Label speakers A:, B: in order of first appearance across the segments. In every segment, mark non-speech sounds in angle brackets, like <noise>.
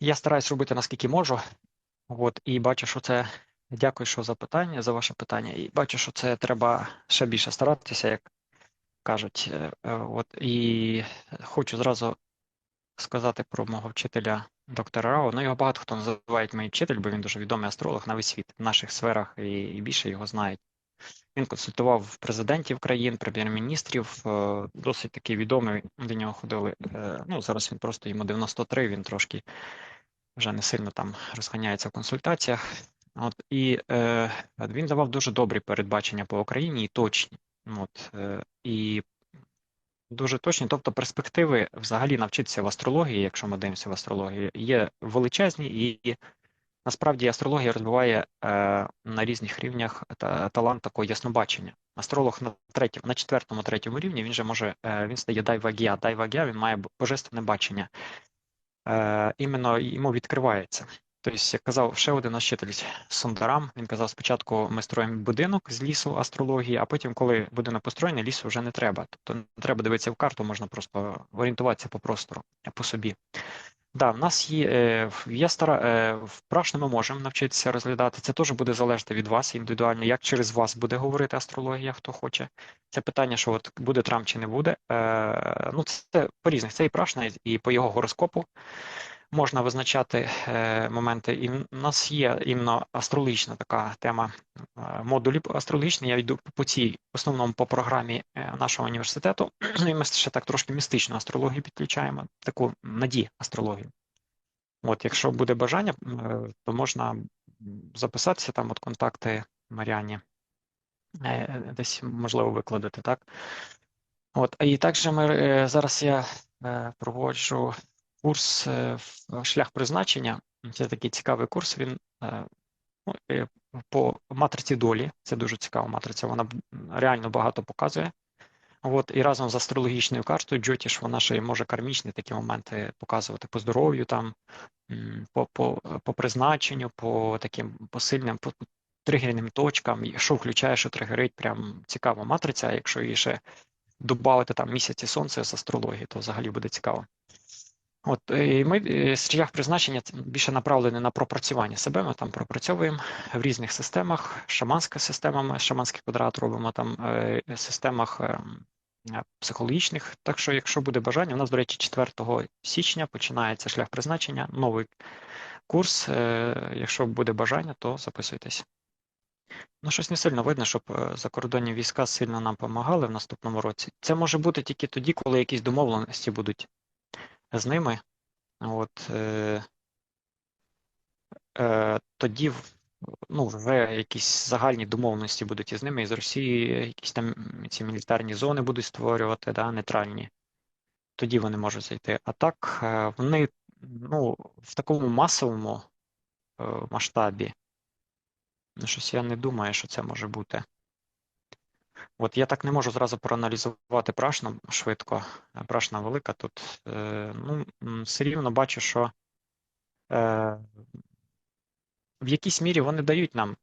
A: Я стараюсь робити наскільки можу. От, і бачу, що це. Дякую, що за питання, за ваше питання. І бачу, що це треба ще більше старатися, як кажуть. Е, е, От, і хочу зразу сказати про мого вчителя доктора Рао. Ну, його багато хто називає мій вчитель, бо він дуже відомий астролог на весь світ в наших сферах і, і більше його знають. Він консультував президентів країн, прем'єр-міністрів, е, досить такий відомий. До нього ходили. Ну, зараз він просто йому 93, він трошки вже не сильно там розганяється в консультаціях. От, і е, він давав дуже добрі передбачення по Україні і точні. От, е, і дуже точні, тобто перспективи взагалі навчитися в астрології, якщо ми дивимося в астрологію, є величезні, і, насправді астрологія розвиває е, на різних рівнях та, талант такого яснобачення. Астролог на третьому, на четвертому, третьому рівні він же може, е, він стає дайвагія. Дайвагія він має божественне бачення. Іменно йому відкривається. Тобто, як казав ще один наш вчитель Сондарам, він казав, спочатку ми строїмо будинок з лісу астрології, а потім, коли будинок построєний, лісу вже не треба. Тобто не треба дивитися в карту, можна просто орієнтуватися по простору, по собі. Да, в нас є в є стара в впрашне ми можемо навчитися розглядати. Це теж буде залежати від вас індивідуально, як через вас буде говорити астрологія, хто хоче. Це питання, що от буде Трамп чи не буде. Е, Ну, це по різних. Це і прашне, і по його гороскопу можна визначати е, моменти. І в нас є іменно астрологічна така тема е, модулі астрологічні. Я йду по цій основному по програмі е, нашого університету. <clears throat> І ми ще так трошки містичну астрологію підключаємо, таку наді астрологію. От, якщо буде бажання, то можна записатися там от контакти Маріані. Десь можливо викладати, так? От, і також ми зараз я проводжу курс е, шлях призначення. Це такий цікавий курс. Він е, ну, е, по матриці долі. Це дуже цікава матриця. Вона реально багато показує. От і разом з астрологічною картою Джотіш, вона ще й може кармічні такі моменти показувати по здоров'ю, там по по, по призначенню, по таким посильним по тригерним точкам, що включає, що тригерить, прям цікава матриця. Якщо її ще додати там місяці сонця з астрології, то взагалі буде цікаво. От і ми е, шлях призначення більше направлений на пропрацювання себе. Ми там пропрацьовуємо в різних системах, шаманська система, ми шаманський квадрат робимо там е, системах е, психологічних. Так що, якщо буде бажання, у нас, до речі, 4 січня починається шлях призначення, новий курс. Якщо буде бажання, то записуйтесь. Ну, щось не сильно видно, щоб закордонні війська сильно нам допомагали в наступному році. Це може бути тільки тоді, коли якісь домовленості будуть з ними. От, е, е, Тоді ну, вже якісь загальні домовленості будуть із ними, із Росії, якісь там ці мілітарні зони будуть створювати, да, нейтральні. Тоді вони можуть зайти. А так, е, вони ну, в такому масовому е, масштабі. Ну, щось я не думаю, що це може бути. От я так не можу зразу проаналізувати прашну швидко. Прашна велика тут. Е, ну, все рівно бачу, що е, в якійсь мірі вони дають нам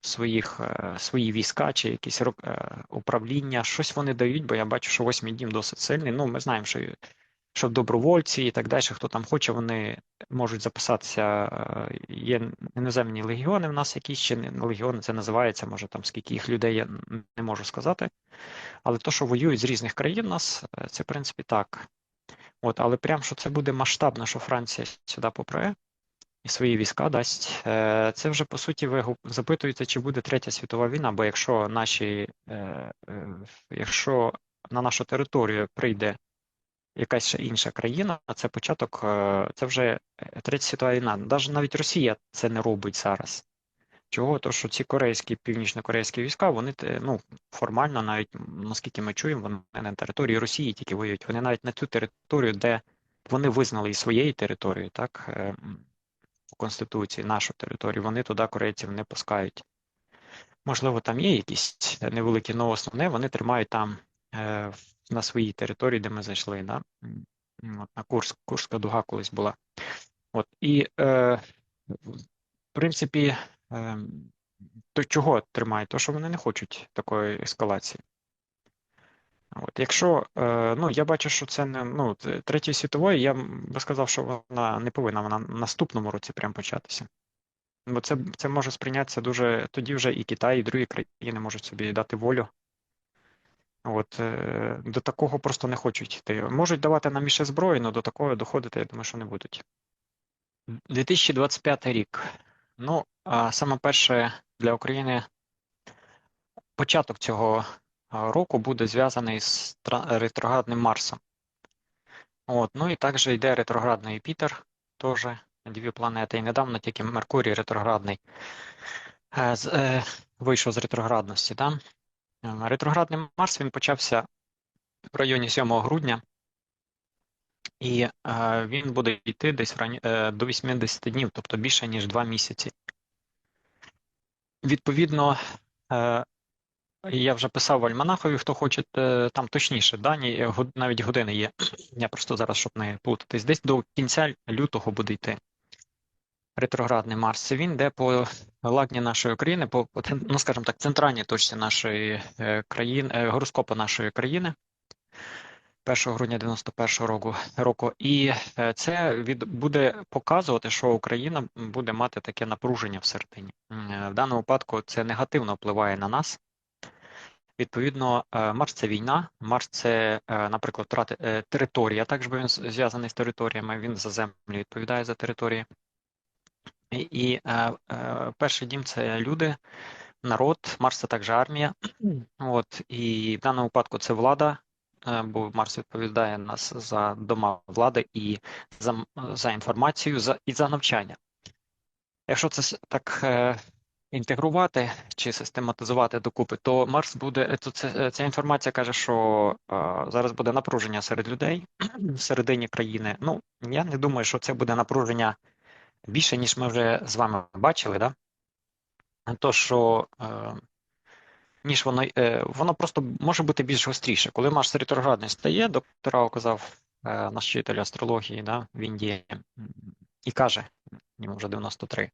A: своїх, е, свої війська чи якісь управління. Щось вони дають, бо я бачу, що восьмий дім досить сильний. Ну, ми знаємо, що що добровольці і так далі, хто там хоче, вони можуть записатися. Е, є іноземні легіони в нас якісь чи не легіони, це називається, може там скільки їх людей, я не можу сказати. Але то, що воюють з різних країн, нас е, це в принципі так. От, Але прям що це буде масштабно, що Франція сюди попре і свої війська дасть, е, це вже по суті ви запитуєте, чи буде третя світова війна, бо якщо наші, якщо на нашу територію прийде якась ще інша країна, це початок, е, це вже е, третя світова війна. Навіть навіть Росія це не робить зараз. Чого? То, що ці корейські, північно-корейські війська, вони ну, формально, навіть наскільки ми чуємо, вони на території Росії тільки воюють. Вони навіть на ту територію, де вони визнали і своєю територією, так, е, в Конституції, нашу територію, вони туди корейців не пускають. Можливо, там є якісь невеликі, але основне вони тримають там на своїй території, де ми зайшли. Да? От, На Курск, Курська дуга колись була. От, І, е, в принципі, е, то чого тримають? То, що вони не хочуть такої ескалації. От, якщо, е, ну, я бачу, що це не, ну, третьої світової, я би сказав, що вона не повинна вона в наступному році прям початися. Бо це, це може сприйнятися дуже, тоді вже і Китай, і другі країни можуть собі дати волю. От, е, до такого просто не хочуть йти. Можуть давати нам іще зброю, але до такого доходити, я думаю, що не будуть. 2025 рік. Ну, а саме перше для України початок цього року буде зв'язаний з ретроградним Марсом. От, ну і також йде ретроградний Юпітер, теж дві планети. І недавно тільки Меркурій ретроградний е, е, вийшов з ретроградності. Да? Е, Ретроградний Марс він почався в районі 7 грудня, і е, він буде йти десь е, до 80 днів, тобто більше, ніж 2 місяці. Відповідно, я вже писав в Альманахові, хто хоче, там точніше дані, навіть години є. Я просто зараз, щоб не плутатись, десь до кінця лютого буде йти ретроградний Марс. Він йде по лагні нашої країни, по, ну, скажімо так, центральній точці нашої е, країни, е, гороскопу нашої країни. 1 грудня 91 року року, і е, це від буде показувати, що Україна буде мати таке напруження всередині. В даному випадку це негативно впливає на нас. Відповідно, Марс це війна, Марс це, наприклад, втрати е, територія, також він зв'язаний з територіями, він за землю відповідає за території. І, е, е, перший дім це люди, народ, Марс це також армія. От, і в даному випадку це влада, е, бо Марс відповідає нас за дома влади і за, за інформацію, за, і за навчання. Якщо це так е, інтегрувати чи систематизувати докупи, то Марс буде, то це, е, ця інформація каже, що е, зараз буде напруження серед людей <clears throat> всередині країни. Ну, я не думаю, що це буде напруження більше, ніж ми вже з вами бачили, да? То, що е, ніж воно е, воно просто може бути більш гостріше. Коли Марс ретроградний стає, доктора оказав е, наш вчитель астрології да, в Індії і каже, йому вже 93.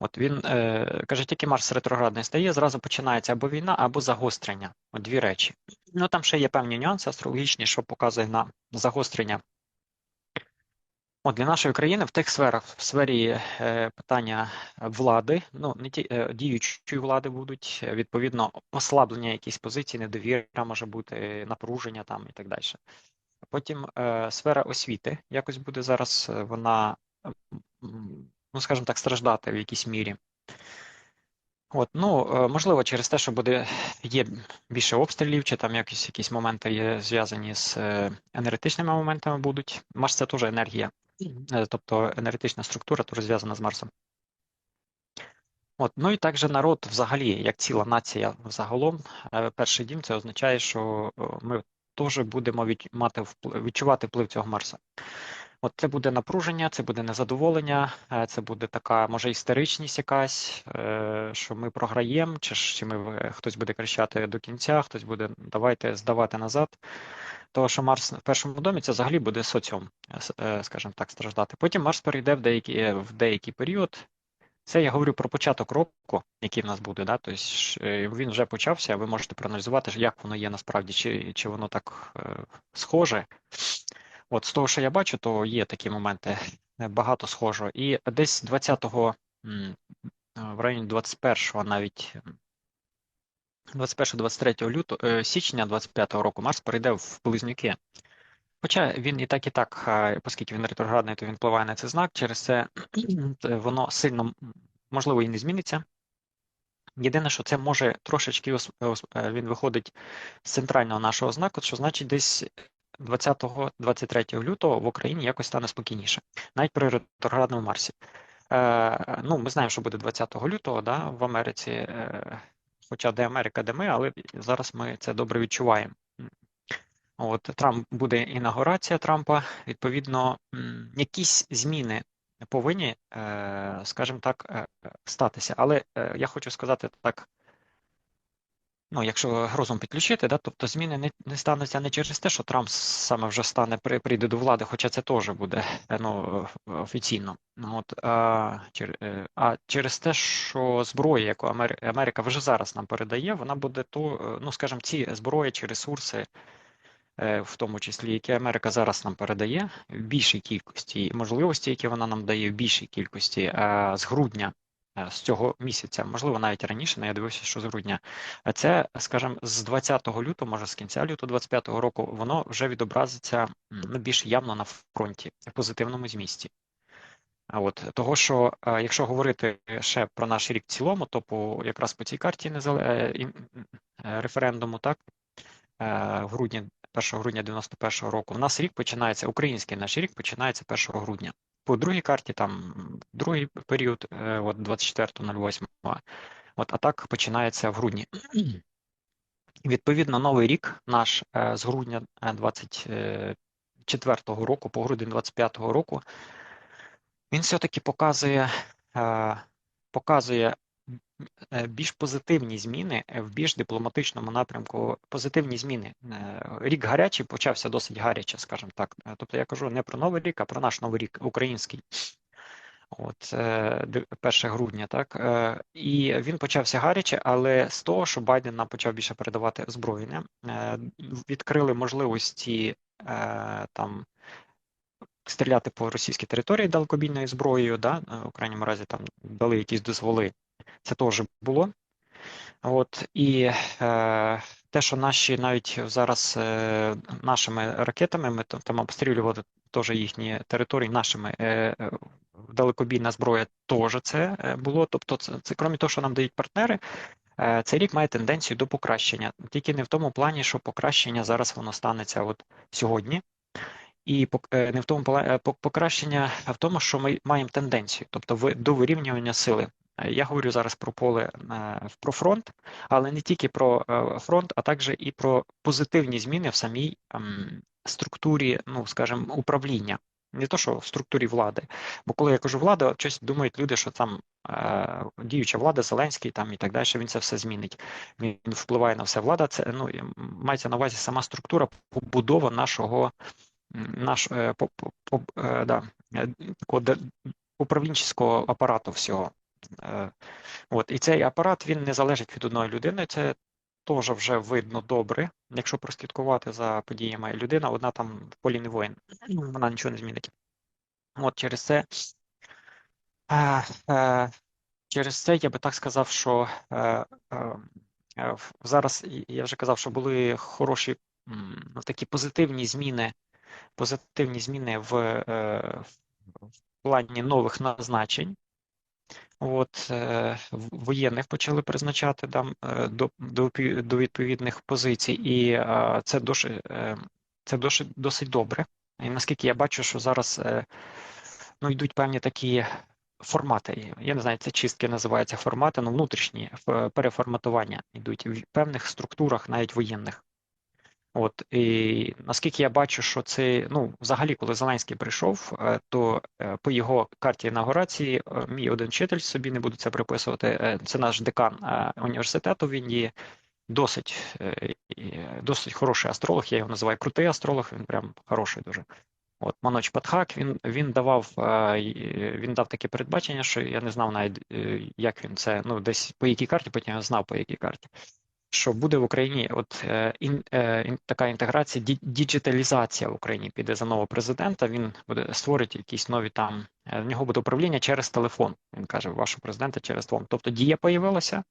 A: От він е, каже, тільки Марс ретроградний стає, зразу починається або війна, або загострення. От дві речі. Ну там ще є певні нюанси астрологічні, що показує на загострення. От для нашої країни в тих сферах, в сфері е, питання влади, ну не ті е, діючої влади будуть е, відповідно послаблення якісь позиції, недовіра може бути, напруження там і так далі. Потім е, сфера освіти якось буде зараз е, вона, ну скажімо так, страждати в якійсь мірі. От, ну, е, можливо, через те, що буде є більше обстрілів, чи там якісь якісь моменти є зв'язані з енергетичними моментами будуть. Марс це теж енергія, тобто енергетична структура теж зв'язана з Марсом. От, ну і також народ взагалі, як ціла нація загалом, е, перший дім це означає, що е, ми теж будемо мати вплив, відчувати вплив цього Марса. От це буде напруження, це буде незадоволення, е, це буде така, може, істеричність якась, е, що ми програємо, чи, чи ми хтось буде кричати до кінця, хтось буде давайте здавати назад. Того, що Марс в першому домі це взагалі буде соціум, е, скажімо так, страждати. Потім Марс перейде в деякий, в деякий період. Це я говорю про початок року, який в нас буде. Да? Тобто е, він вже почався, ви можете проаналізувати, як воно є насправді, чи, чи воно так е, схоже. От з того, що я бачу, то є такі моменти е, багато схожого. І десь 20-го, е, в районі 21-го навіть 21-23 лютого січня 25-го року Марс перейде в Близнюки. Хоча він і так, і так, оскільки він ретроградний, то він впливає на цей знак. Через це <clears throat> воно сильно можливо і не зміниться. Єдине, що це може трошечки е, він виходить з центрального нашого знаку, що значить десь 20-23 лютого в Україні якось стане спокійніше, навіть при ретроградному Марсі. Е, ну, ми знаємо, що буде 20 лютого да, в Америці, е, хоча де Америка, де ми, але зараз ми це добре відчуваємо. От Трамп буде інаугурація Трампа. Відповідно, якісь зміни повинні, е, скажімо так, е, статися. Але е, я хочу сказати так. Ну, якщо розум підключити, да, тобто зміни не, не стануться не через те, що Трамп саме вже стане при, прийде до влади, хоча це теж буде ну, офіційно. Ну, От, а, а через те, що зброя, яку Амер- Америка вже зараз нам передає, вона буде то, ну скажімо, ці зброї чи ресурси в тому числі, які Америка зараз нам передає в більшій кількості, і можливості, які вона нам дає в більшій кількості е, з грудня. е, З цього місяця, можливо, навіть раніше, але я дивився, що з грудня. Це, скажімо, з 20 лютого, може з кінця лютого 25 року, воно вже відобразиться ну, більш явно на фронті в позитивному змісті. А от того, що е, якщо говорити ще про наш рік в цілому, то по якраз по цій карті незале... е, е, референдуму, так е, в грудні, 1 грудня 91-го року, у нас рік починається, український наш рік починається 1 грудня. По другій карті, там другий період, е, от 24.08, от а так починається в грудні. Відповідно, новий рік наш е, з грудня 24-го року по грудень 25-го року він все-таки показує, е, показує е, більш позитивні зміни е, в більш дипломатичному напрямку. Позитивні зміни. Е, Рік гарячий почався досить гаряче, скажімо так. Е, Тобто я кажу не про новий рік, а про наш новий рік український. От е, 1 грудня, так Е, і він почався гаряче, але з того, що Байден нам почав більше передавати озброєння, е, відкрили можливості е, там стріляти по російській території далекобійною зброєю, да, е, в крайньому разі там дали якісь дозволи. Це теж було. От і е, те, що наші навіть зараз е, нашими ракетами, ми там, обстрілювали теж їхні території нашими е, е, далекобійна зброя теж це е, було. Тобто, це, це крім того, що нам дають партнери, е, цей рік має тенденцію до покращення. Тільки не в тому плані, що покращення зараз воно станеться от сьогодні. І е, не в тому покращення, а в тому, що ми маємо тенденцію, тобто до вирівнювання сили. Е, Я говорю зараз про поле е, про фронт, але не тільки про е, фронт, а також і про позитивні зміни в самій ем, структурі, ну скажімо, управління. Не то, що в структурі влади. Бо коли я кажу влада, щось думають люди, що там е, діюча влада, Зеленський там і так далі, він це все змінить. Він впливає на все. Влада це ну мається на увазі сама структура побудова нашого наш е, по, по, е, да, такого управлінчого апарату всього. Е, От і цей апарат він не залежить від одної людини. Це теж вже видно добре, якщо прослідкувати за подіями. Людина одна там в полі не воїн, вона нічого не змінить. От через це. е, е, Через це я би так сказав, що зараз я вже казав, що були хороші такі позитивні зміни, позитивні зміни в, в плані нових назначень. От е, воєнних почали призначати там е, до, до, до відповідних позицій, і це досить, е, це досить, досить добре. І наскільки я бачу, що зараз е, ну, йдуть певні такі формати. Я не знаю, це чистки називаються формати, ну внутрішні переформатування йдуть в певних структурах, навіть воєнних. От і наскільки я бачу, що це ну взагалі, коли Зеленський прийшов, е, то е, по його карті інаугурації е, мій один вчитель собі не буду це приписувати. Це наш декан університету. Він є досить досить хороший астролог. Я його називаю крутий астролог. Він прям хороший дуже. От Маноч Патхак, він він давав він дав таке передбачення, що я не знав навіть як він це ну десь по якій карті, потім я знав по якій карті. Що буде в Україні, от е, ін, е, ін- така інтеграція, ді- діджиталізація в Україні піде за нового президента. Він буде створить якісь нові там. е, В нього буде управління через телефон. Він каже, вашого президента через телефон. Тобто дія появилася.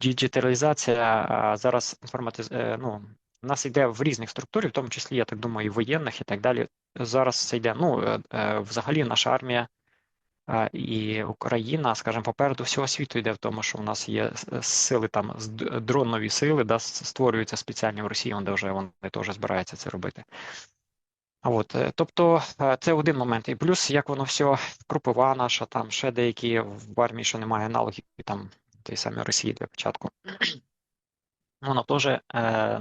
A: Діджиталізація зараз інформатиз... ну, у нас йде в різних структурах, в тому числі, я так думаю, і воєнних і так далі. Зараз це йде. Ну, взагалі, наша армія і Україна, скажімо, попереду всього світу йде в тому, що у нас є сили там д- дронові сили, да, створюються спеціальні в Росії, де вже вони теж збираються це робити. От, е, тобто, е, це один момент. І плюс, як воно все, кропива наша, там ще деякі в армії, що немає аналогів, там тієї самої Росії для початку. <clears throat> Воно теж, е,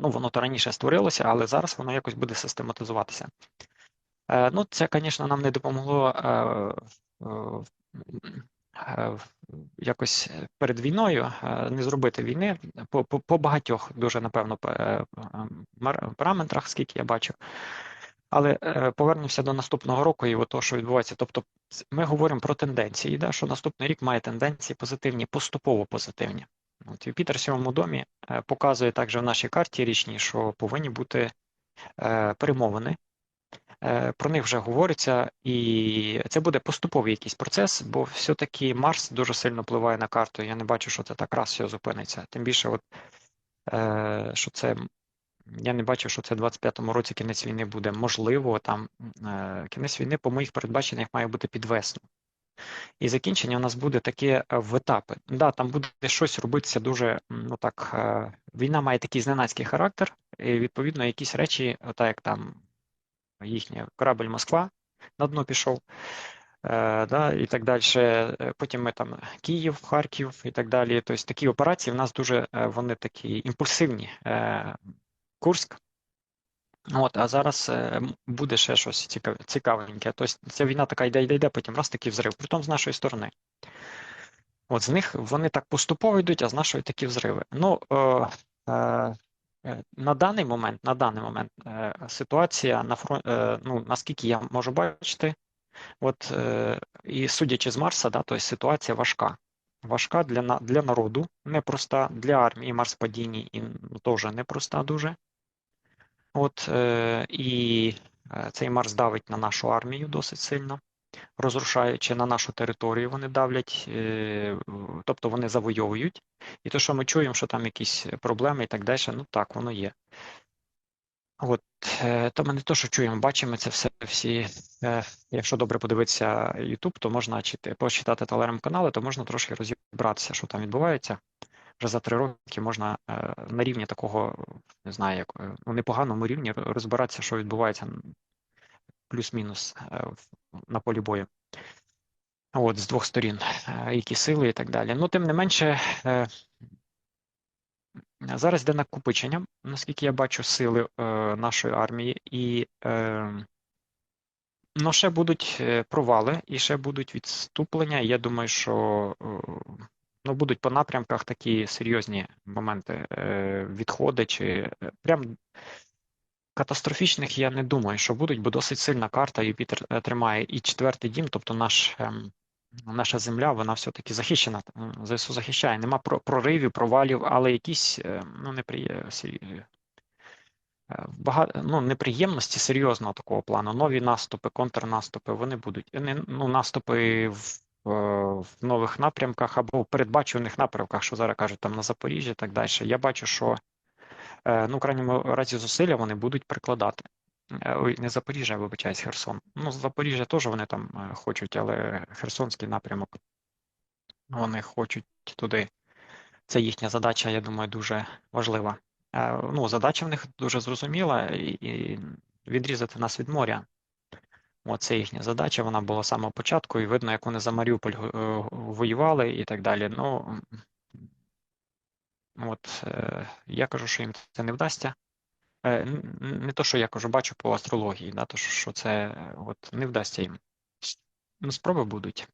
A: ну воно то раніше створилося, але зараз воно якось буде систематизуватися. Е, Ну, це, звісно, нам не допомогло е, е, е, якось перед війною е, не зробити війни по, по, по багатьох дуже, напевно, е, параметрах, скільки я бачу. Але е, повернемося до наступного року і того, що відбувається. Тобто, ми говоримо про тенденції, да, що наступний рік має тенденції позитивні, поступово позитивні. От Юпітер в сьомому домі е, показує також в нашій карті річній, що повинні бути е, перемовини. Е, Про них вже говориться, і це буде поступовий якийсь процес, бо все-таки Марс дуже сильно впливає на карту. Я не бачу, що це так раз все зупиниться. Тим більше, от, е, що це я не бачу, що це в 25-му році кінець війни буде. Можливо, там е, кінець війни по моїх передбаченнях має бути під весну. І закінчення у нас буде таке в етапи. Да, там буде щось робитися дуже, ну так, війна має такий зненацький характер, і відповідно якісь речі, отак як там їхня корабль Москва на дно пішов, е, да, і так далі. Е, Потім ми там Київ, Харків і так далі. Тобто такі операції в нас дуже е, вони такі імпульсивні. Курськ. От, а зараз буде ще щось цікаве, цікавеньке. Тобто ця війна така йде, йде, йде, потім раз такий взрив. Притом з нашої сторони. От з них вони так поступово йдуть, а з нашої такі взриви. Ну, на даний момент, на даний момент е, ситуація на фронті, е, ну, наскільки я можу бачити, от, е, і судячи з Марса, да, тобто ситуація важка. Важка для, для народу, непроста, для армії Марс падінні і ну, теж непроста дуже. От, е, і е, цей Марс давить на нашу армію досить сильно, розрушаючи на нашу територію, вони давлять, е, тобто вони завойовують. І то, що ми чуємо, що там якісь проблеми і так далі, ну так, воно є. От, е, то ми не то, що чуємо, бачимо це все всі. е, Якщо добре подивитися YouTube, то можна почитати телеграм-канали, то можна трошки розібратися, що там відбувається. Вже за три роки можна на рівні такого, не знаю, як ну, непоганому рівні розбиратися, що відбувається плюс-мінус е, на полі бою. От, з двох сторін, які сили і так далі. Ну, тим не менше, е, зараз йде накопичення, наскільки я бачу, сили е, нашої армії, і е, ну, ще будуть е, провали, і ще будуть відступлення. Я думаю, що ну, будуть по напрямках такі серйозні моменти відходи, чи прям катастрофічних я не думаю, що будуть, бо досить сильна карта. Юпітер е, тримає і четвертий дім, тобто наш. ем, Наша земля, вона все-таки захищена. ЗСУ захищає. Нема проривів, провалів, але якісь е, ну, неприє... е, ну, неприємності серйозного такого плану. Нові наступи, контрнаступи, вони будуть. Ну, наступи в, в нових напрямках або в передбачуваних напрямках, що зараз кажуть, там на Запоріжжі і так далі. Я бачу, що ну, в крайньому разі зусилля вони будуть прикладати. Е, Ой, не Запоріжжя, вибачаюсь, Херсон. Ну, Запоріжжя теж вони там е, хочуть, але Херсонський напрямок вони хочуть туди. Це їхня задача, я думаю, дуже важлива. Е, Ну, задача в них дуже зрозуміла, і відрізати нас від моря. От це їхня задача, вона була з самого початку, і видно, як вони за Маріуполь е, воювали і так далі. Ну, от е, я кажу, що їм це не вдасться. Е, Не то, що я кажу, бачу по астрології, да, то що це от не вдасться їм. Ну, спроби будуть.